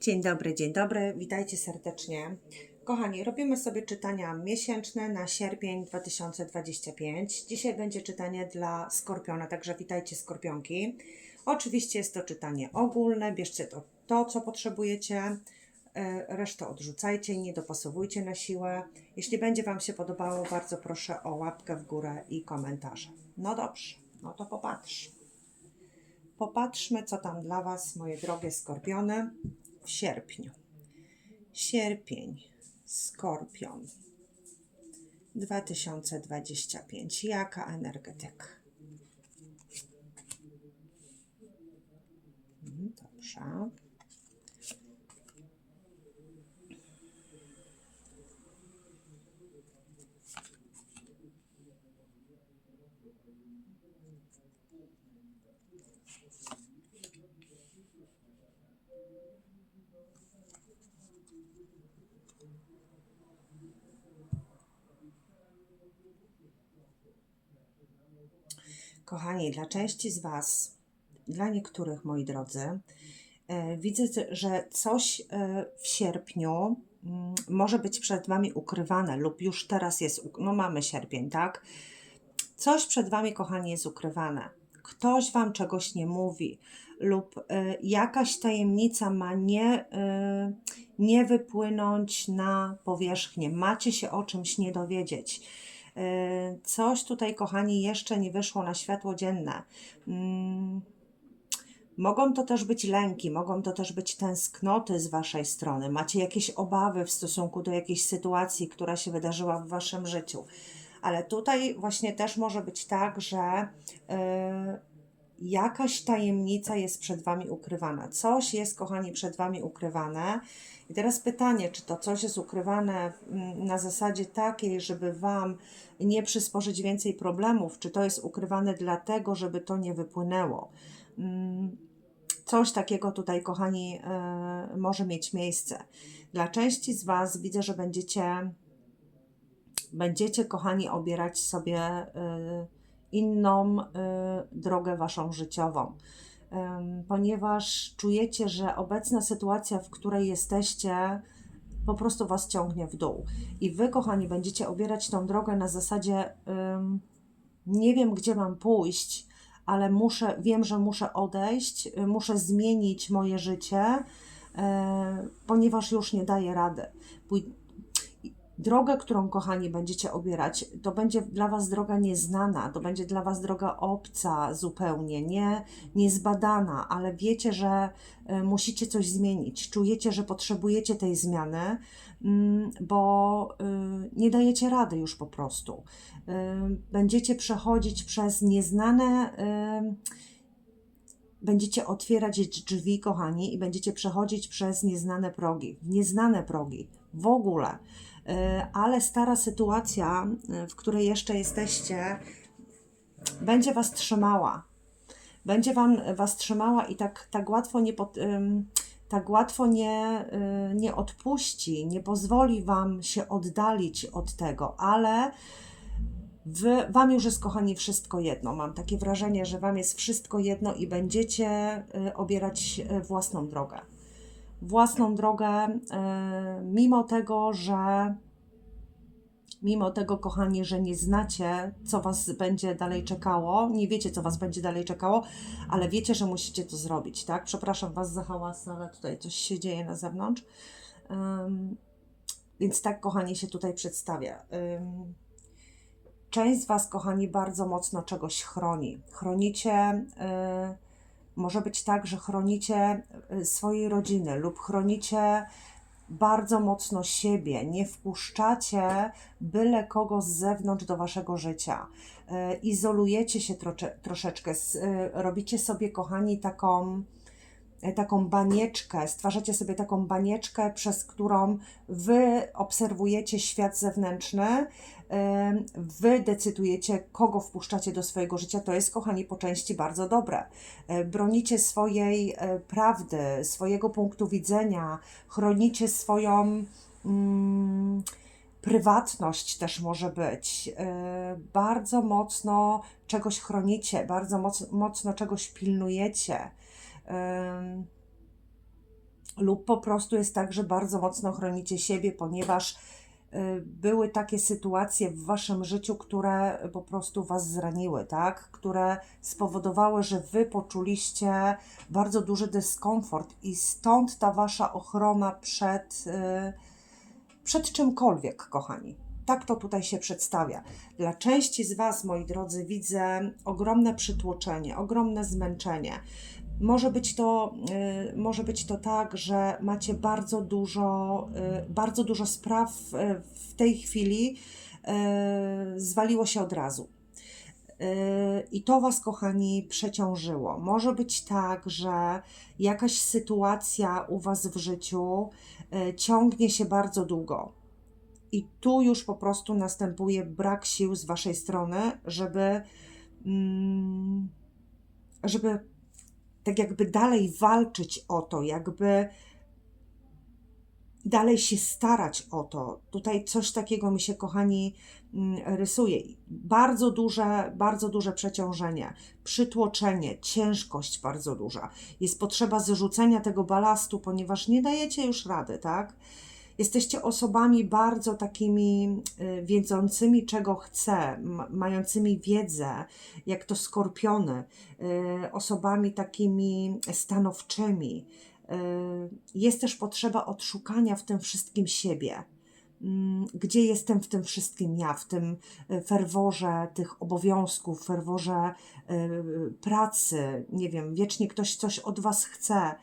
Dzień dobry, dzień dobry, witajcie serdecznie. Kochani, robimy sobie czytania miesięczne na sierpień 2025. Dzisiaj będzie czytanie dla skorpiona, także witajcie skorpionki. Oczywiście jest to czytanie ogólne, bierzcie to, to co potrzebujecie, e, resztę odrzucajcie nie dopasowujcie na siłę. Jeśli będzie Wam się podobało, bardzo proszę o łapkę w górę i komentarze. No dobrze, no to popatrz. Popatrzmy, co tam dla Was, moje drogie skorpiony, w sierpniu. Sierpień, skorpion. 2025. Jaka energetyka? Mhm, Dobrze. Kochani, dla części z Was, dla niektórych, moi drodzy, e, widzę, że coś e, w sierpniu mm, może być przed Wami ukrywane lub już teraz jest, no mamy sierpień, tak? Coś przed Wami, kochani, jest ukrywane. Ktoś Wam czegoś nie mówi lub e, jakaś tajemnica ma nie, nie wypłynąć na powierzchnię. Macie się o czymś nie dowiedzieć. E, Coś tutaj, kochani, jeszcze nie wyszło na światło dzienne. Mm, Mogą to też być lęki, mogą to też być tęsknoty z Waszej strony. Macie jakieś obawy w stosunku do jakiejś sytuacji, która się wydarzyła w Waszym życiu. Ale tutaj właśnie też może być tak, że y, jakaś tajemnica jest przed Wami ukrywana. Coś jest, kochani, przed Wami ukrywane. I teraz pytanie, czy to coś jest ukrywane mm, na zasadzie takiej, żeby Wam nie przysporzyć więcej problemów, czy to jest ukrywane dlatego, żeby to nie wypłynęło. Mm, Coś takiego tutaj, kochani, e, może mieć miejsce. Dla części z Was widzę, że będziecie, będziecie, kochani, obierać sobie e, inną e, drogę Waszą życiową, ponieważ czujecie, że obecna sytuacja, w której jesteście, po prostu Was ciągnie w dół. I Wy, kochani, będziecie obierać tą drogę na zasadzie nie wiem, gdzie mam pójść, ale muszę, wiem, że muszę odejść, y, muszę zmienić moje życie, e, ponieważ już nie daję rady. Drogę, którą kochani będziecie obierać, to będzie dla Was droga nieznana, to będzie dla Was droga obca zupełnie, nie, niezbadana, ale wiecie, że e, musicie coś zmienić, czujecie, że potrzebujecie tej zmiany, mm, bo y, nie dajecie rady już po prostu. Y, Będziecie przechodzić przez nieznane będziecie otwierać drzwi, kochani, i będziecie przechodzić przez nieznane progi, nieznane progi w ogóle. Y, Ale stara sytuacja, y, w której jeszcze jesteście, będzie Was trzymała. Będzie wam, Was trzymała i tak, tak łatwo nie. Pod, tak łatwo nie, nie odpuści, nie pozwoli Wam się oddalić od tego, ale Wy, wam już jest, kochani, wszystko jedno. Mam takie wrażenie, że Wam jest wszystko jedno i będziecie obierać własną drogę. Własną drogę, y, mimo tego, że mimo tego, kochani, że nie znacie, co Was będzie dalej czekało, nie wiecie, co Was będzie dalej czekało, ale wiecie, że musicie to zrobić, tak? Przepraszam Was za hałas, ale tutaj coś się dzieje na zewnątrz. Ym, więc tak, kochani, się tutaj przedstawia. Ym, Część z Was, kochani, bardzo mocno czegoś chroni. Chronicie, y, może być tak, że chronicie y, swojej rodziny lub chronicie bardzo mocno siebie. Nie wpuszczacie byle kogo z zewnątrz do Waszego życia. Y, izolujecie się trosze, troszeczkę. y, robicie sobie, kochani, taką taką banieczkę, stwarzacie sobie taką banieczkę, przez którą wy obserwujecie świat zewnętrzny, wy decydujecie, kogo wpuszczacie do swojego życia. To jest, kochani, po części bardzo dobre. E, Bronicie swojej e, prawdy, swojego punktu widzenia, chronicie swoją. Mm, prywatność też może być. E, Bardzo mocno czegoś chronicie, bardzo moc, mocno czegoś pilnujecie. Lub po prostu jest tak, że bardzo mocno chronicie siebie, ponieważ były takie sytuacje w waszym życiu, które po prostu was zraniły, tak? Które spowodowały, że wy poczuliście bardzo duży dyskomfort i stąd ta wasza ochrona przed, y, przed czymkolwiek, kochani. Tak to tutaj się przedstawia. Dla części z Was, moi drodzy, widzę ogromne przytłoczenie, ogromne zmęczenie. Może być to, y, może być to tak, że macie bardzo dużo, y, bardzo dużo spraw y, w tej chwili zwaliło się od razu. I to Was, kochani, przeciążyło. Może być tak, że jakaś sytuacja u Was w życiu ciągnie się bardzo długo. I tu już po prostu następuje brak sił z Waszej strony, żeby, mm, żeby tak jakby dalej walczyć o to, jakby dalej się starać o to. Tutaj coś takiego mi się, kochani, mm, rysuje. Bardzo duże, bardzo duże przeciążenie, przytłoczenie, ciężkość bardzo duża. Jest potrzeba zrzucenia tego balastu, ponieważ nie dajecie już rady, tak? Jesteście osobami bardzo takimi y, wiedzącymi, czego chce, m- mającymi wiedzę, jak to skorpiony, y, osobami takimi stanowczymi. Y, Jest też potrzeba odszukania w tym wszystkim siebie. Mm, Gdzie jestem w tym wszystkim ja, w tym ferworze tych obowiązków, ferworze pracy, nie wiem, wiecznie ktoś coś od Was chce,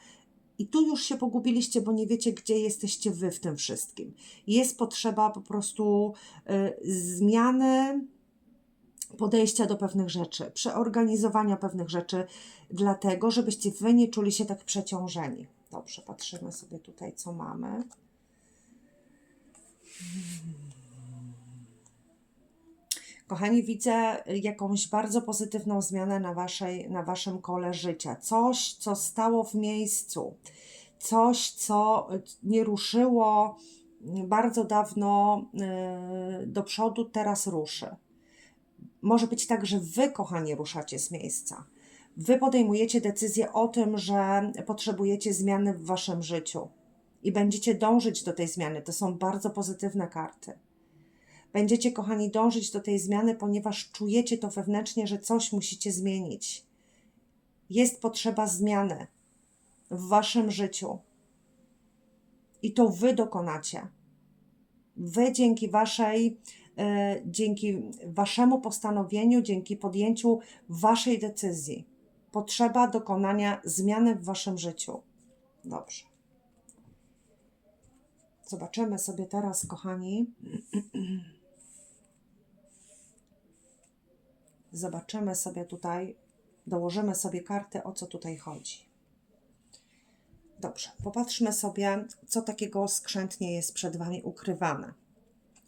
i tu już się pogubiliście, bo nie wiecie, gdzie jesteście wy w tym wszystkim. Jest potrzeba po prostu y, zmiany podejścia do pewnych rzeczy, przeorganizowania pewnych rzeczy, dlatego, żebyście wy nie czuli się tak przeciążeni. Dobrze, patrzymy sobie tutaj, co mamy. Kochani, widzę jakąś bardzo pozytywną zmianę na, waszej, na waszym kole życia. Coś, co stało w miejscu, coś, co nie ruszyło bardzo dawno yy, do przodu, teraz ruszy. Może być tak, że wy, kochani, ruszacie z miejsca. Wy podejmujecie decyzję o tym, że potrzebujecie zmiany w waszym życiu i będziecie dążyć do tej zmiany. To są bardzo pozytywne karty. Będziecie, kochani, dążyć do tej zmiany, ponieważ czujecie to wewnętrznie, że coś musicie zmienić. Jest potrzeba zmiany w waszym życiu. I to wy dokonacie. Wy dzięki waszej, e, dzięki waszemu postanowieniu, dzięki podjęciu waszej decyzji. Potrzeba dokonania zmiany w waszym życiu. Dobrze. Zobaczymy sobie teraz, kochani. Zobaczymy sobie tutaj, dołożymy sobie karty, o co tutaj chodzi. Dobrze, popatrzmy sobie, co takiego skrzętnie jest przed Wami ukrywane.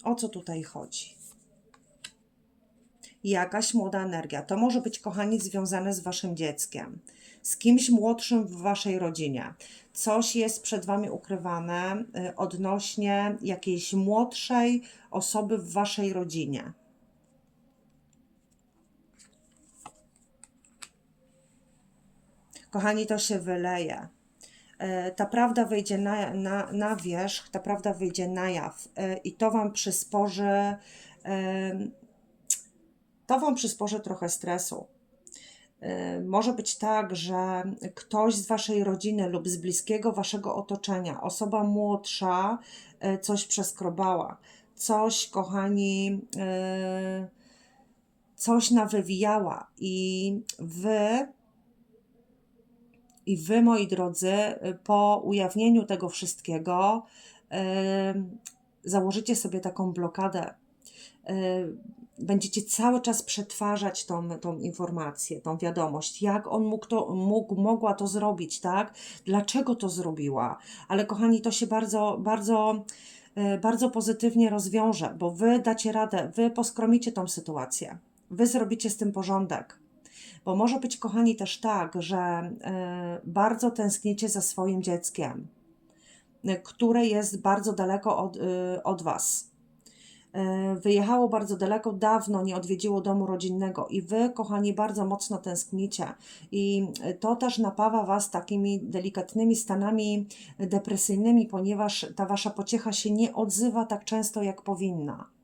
O co tutaj chodzi? Jakaś młoda energia. To może być, kochani, związane z Waszym dzieckiem, z kimś młodszym w Waszej rodzinie. Coś jest przed Wami ukrywane y, odnośnie jakiejś młodszej osoby w Waszej rodzinie. Kochani, to się wyleje. E, Ta prawda wyjdzie na, na, na wierzch, ta prawda wyjdzie na jaw e, i to Wam przysporzy, e, to Wam przysporzy trochę stresu. Może być tak, że ktoś z Waszej rodziny lub z bliskiego Waszego otoczenia, osoba młodsza, coś przeskrobała. Coś, kochani, coś nawywijała i Wy i wy, moi drodzy, po ujawnieniu tego wszystkiego założycie sobie taką blokadę. Będziecie cały czas przetwarzać tą, tą informację, tą wiadomość, jak on mógł to, mógł, mogła to zrobić, tak? Dlaczego to zrobiła? Ale kochani, to się bardzo, bardzo, e, bardzo pozytywnie rozwiąże, bo wy dacie radę, wy poskromicie tą sytuację, wy zrobicie z tym porządek. Bo może być, kochani, też tak, że e, bardzo tęsknicie za swoim dzieckiem, e, które jest bardzo daleko od, e, od Was. wyjechało bardzo daleko, dawno nie odwiedziło domu rodzinnego i wy, kochani, bardzo mocno tęsknicie. I to też napawa was takimi delikatnymi stanami depresyjnymi, ponieważ ta wasza pociecha się nie odzywa tak często, jak powinna.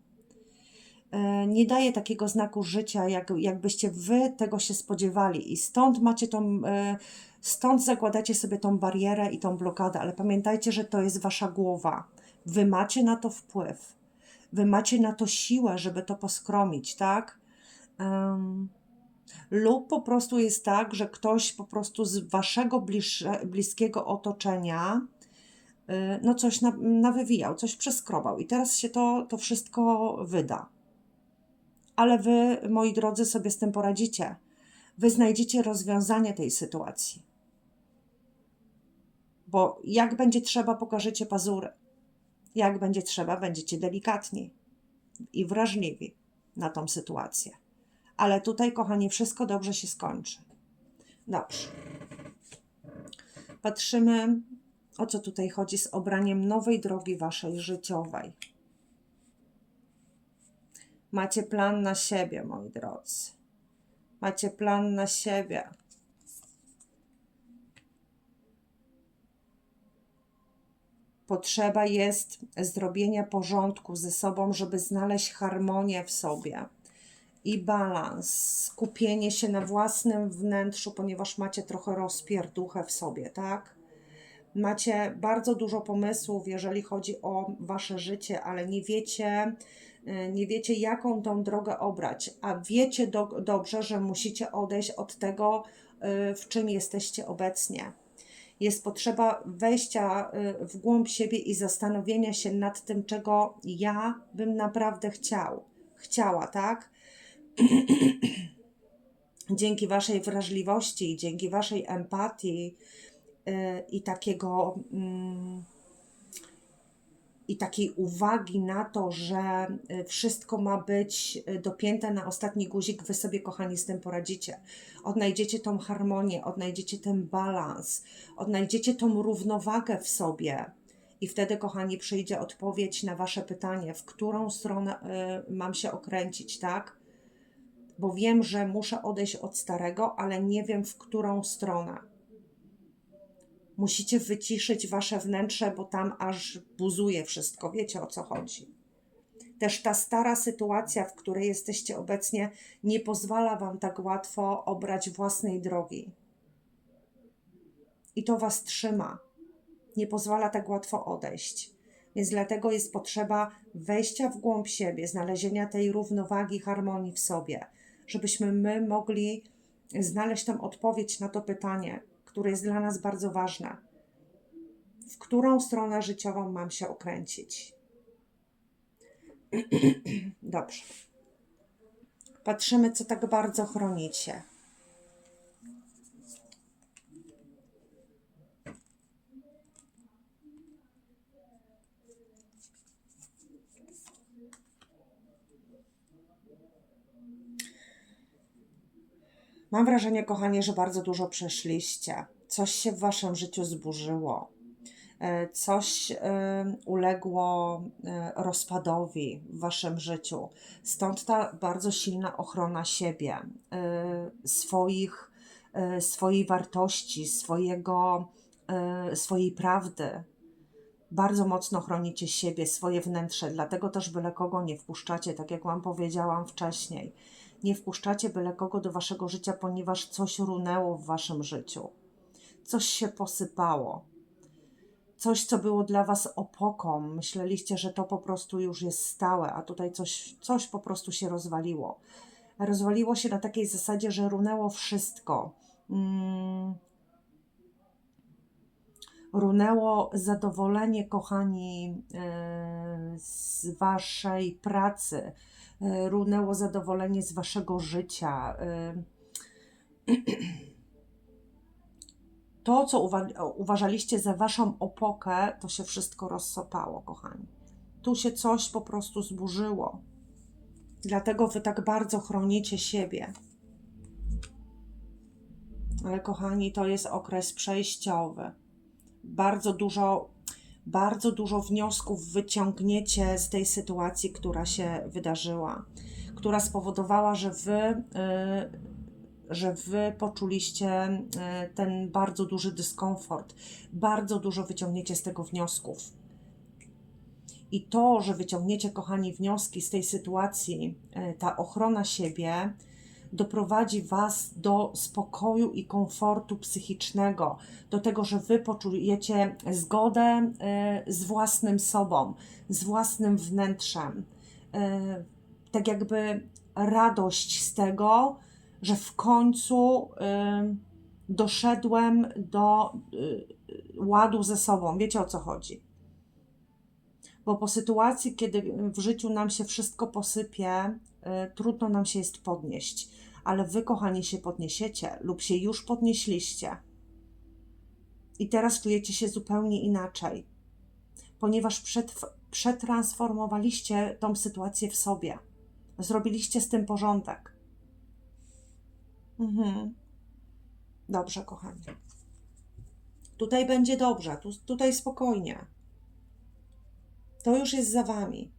E, Nie daje takiego znaku życia, jak, jakbyście wy tego się spodziewali, i stąd macie tą. e, Stąd zakładacie sobie tą barierę i tą blokadę, ale pamiętajcie, że to jest wasza głowa. Wy macie na to wpływ. Wy macie na to siłę, żeby to poskromić, tak? Em, lub po prostu jest tak, że ktoś po prostu z waszego bliższe, bliskiego otoczenia y, no coś na, nawywijał, coś przeskrobał i teraz się to, to wszystko wyda. Ale wy, moi drodzy, sobie z tym poradzicie. Wy znajdziecie rozwiązanie tej sytuacji. Bo jak będzie trzeba, pokażecie pazury. Jak będzie trzeba, będziecie delikatni i wrażliwi na tą sytuację. Ale tutaj, kochani, wszystko dobrze się skończy. Dobrze. Patrzymy, o co tutaj chodzi z obraniem nowej drogi waszej życiowej. Macie plan na siebie, moi drodzy. Macie plan na siebie. Potrzeba jest zrobienia porządku ze sobą, żeby znaleźć harmonię w sobie i balans, skupienie się na własnym wnętrzu, ponieważ macie trochę rozpierduchę w sobie, tak? Macie bardzo dużo pomysłów, jeżeli chodzi o wasze życie, ale nie wiecie, nie wiecie, jaką tą drogę obrać, a wiecie do, dobrze, że musicie odejść od tego, y, w czym jesteście obecnie. Jest potrzeba wejścia y, w głąb siebie i zastanowienia się nad tym, czego ja bym naprawdę chciał, chciała, tak? dzięki Waszej wrażliwości, dzięki Waszej empatii i takiego mm, i takiej uwagi na to, że y, wszystko ma być y, dopięte na ostatni guzik, Wy sobie, kochani, z tym poradzicie. Odnajdziecie tą harmonię, odnajdziecie ten balans, odnajdziecie tą równowagę w sobie. I wtedy, kochani, przyjdzie odpowiedź na Wasze pytanie, w którą stronę y, mam się okręcić, tak? bo wiem, że muszę odejść od starego, ale nie wiem w którą stronę. Musicie wyciszyć wasze wnętrze, bo tam aż buzuje wszystko. Wiecie o co chodzi. Też ta stara sytuacja, w której jesteście obecnie, nie pozwala wam tak łatwo obrać własnej drogi. I to was trzyma. Nie pozwala tak łatwo odejść. Więc dlatego jest potrzeba wejścia w głąb siebie, znalezienia tej równowagi, harmonii w sobie, żebyśmy my mogli znaleźć tam odpowiedź na to pytanie, które jest dla nas bardzo ważne. W którą stronę życiową mam się okręcić? Dobrze. Patrzymy, co tak bardzo chronicie. Mam wrażenie, kochanie, że bardzo dużo przeszliście. Coś się w waszym życiu zburzyło. E, Coś e, uległo e, rozpadowi w waszym życiu. Stąd ta bardzo silna ochrona siebie, swoich, swojej wartości, swojego, swojej prawdy. Bardzo mocno chronicie siebie, swoje wnętrze, dlatego też byle kogo nie wpuszczacie, tak jak Wam powiedziałam wcześniej nie wpuszczacie byle kogo do waszego życia, ponieważ coś runęło w waszym życiu. Coś się posypało. Coś, co było dla was opoką. Myśleliście, że to po prostu już jest stałe, a tutaj coś, coś po prostu się rozwaliło. Rozwaliło się na takiej zasadzie, że runęło wszystko. Mm. Runęło zadowolenie, kochani, e, z waszej pracy, runęło zadowolenie z waszego życia. e. To, co uwa- uważaliście za waszą opokę, to się wszystko rozsopało, kochani. Tu się coś po prostu zburzyło. Dlatego wy tak bardzo chronicie siebie. Ale kochani, to jest okres przejściowy. Bardzo dużo Bardzo dużo wniosków wyciągniecie z tej sytuacji, która się wydarzyła, która spowodowała, że wy, y, że wy poczuliście y, ten bardzo duży dyskomfort. Bardzo dużo wyciągniecie z tego wniosków. I to, że wyciągniecie, kochani, wnioski z tej sytuacji, y, ta ochrona siebie, doprowadzi Was do spokoju i komfortu psychicznego, do tego, że Wy poczujecie zgodę y, z własnym sobą, z własnym wnętrzem. Y, Tak jakby radość z tego, że w końcu y, doszedłem do ładu ze sobą. Wiecie o co chodzi? Bo po sytuacji, kiedy w życiu nam się wszystko posypie, trudno nam się jest podnieść ale wy, kochani, się podniesiecie lub się już podnieśliście. I teraz czujecie się zupełnie inaczej, ponieważ przetransformowaliście tą sytuację w sobie. Zrobiliście z tym porządek. Mhm. Dobrze, kochani. Tutaj będzie dobrze, tu, tutaj spokojnie. To już jest za wami.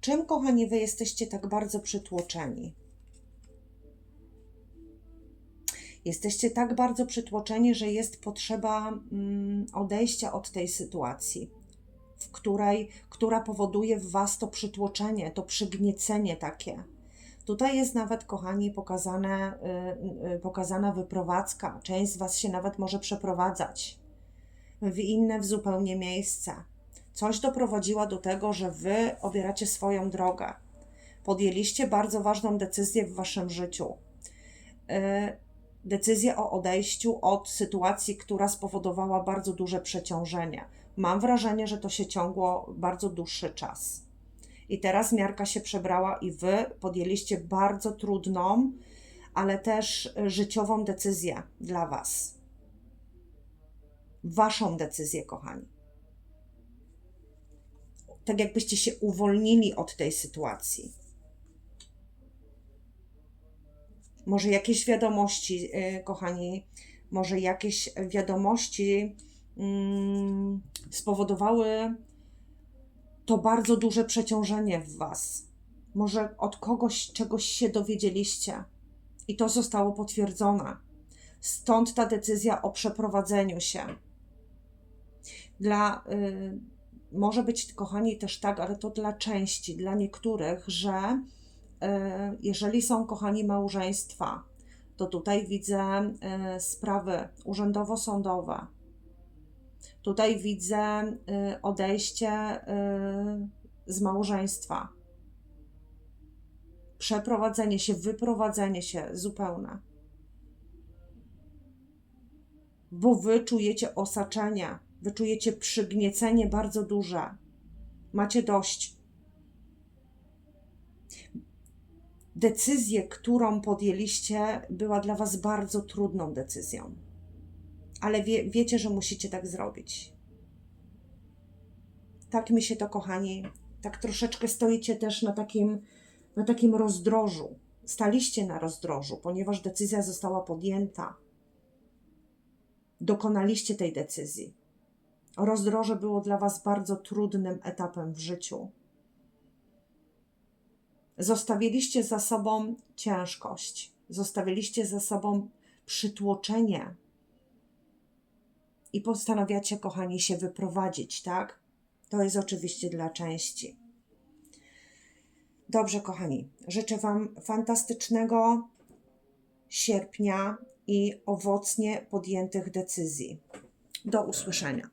Czym, kochani, wy jesteście tak bardzo przytłoczeni? Jesteście tak bardzo przytłoczeni, że jest potrzeba mm, odejścia od tej sytuacji, w której, która powoduje w Was to przytłoczenie, to przygniecenie takie. Tutaj jest nawet, kochani, pokazane, yy, yy, pokazana wyprowadzka. Część z Was się nawet może przeprowadzać w inne w zupełnie miejsce. Coś doprowadziło do tego, że Wy obieracie swoją drogę. Podjęliście bardzo ważną decyzję w Waszym życiu. Yy, decyzję o odejściu od sytuacji, która spowodowała bardzo duże przeciążenie. Mam wrażenie, że to się ciągło bardzo dłuższy czas. I teraz miarka się przebrała, i wy podjęliście bardzo trudną, ale też życiową decyzję dla was. Waszą decyzję, kochani. Tak jakbyście się uwolnili od tej sytuacji Może jakieś wiadomości, y, kochani, może jakieś wiadomości mm, spowodowały to bardzo duże przeciążenie w Was. Może od kogoś czegoś się dowiedzieliście i to zostało potwierdzone. Stąd ta decyzja o przeprowadzeniu się. Dla, y, może być, kochani, też tak, ale to dla części, dla niektórych, że E, jeżeli są kochani małżeństwa, to tutaj widzę e, sprawy urzędowo-sądowe. Tutaj widzę e, odejście z małżeństwa. Przeprowadzenie się, wyprowadzenie się zupełne. Bo wy czujecie osaczenie, wy czujecie przygniecenie bardzo duże. Macie dość decyzję, którą podjęliście, była dla Was bardzo trudną decyzją. Ale wie, wiecie, że musicie tak zrobić. Tak mi się to, kochani, tak troszeczkę stoicie też na takim, na takim rozdrożu. Staliście na rozdrożu, ponieważ decyzja została podjęta. Dokonaliście tej decyzji. Rozdroże było dla Was bardzo trudnym etapem w życiu Zostawiliście za sobą ciężkość, zostawiliście za sobą przytłoczenie i postanawiacie, kochani, się wyprowadzić, tak? To jest oczywiście dla części. Dobrze, kochani, życzę Wam fantastycznego sierpnia i owocnie podjętych decyzji. Do usłyszenia.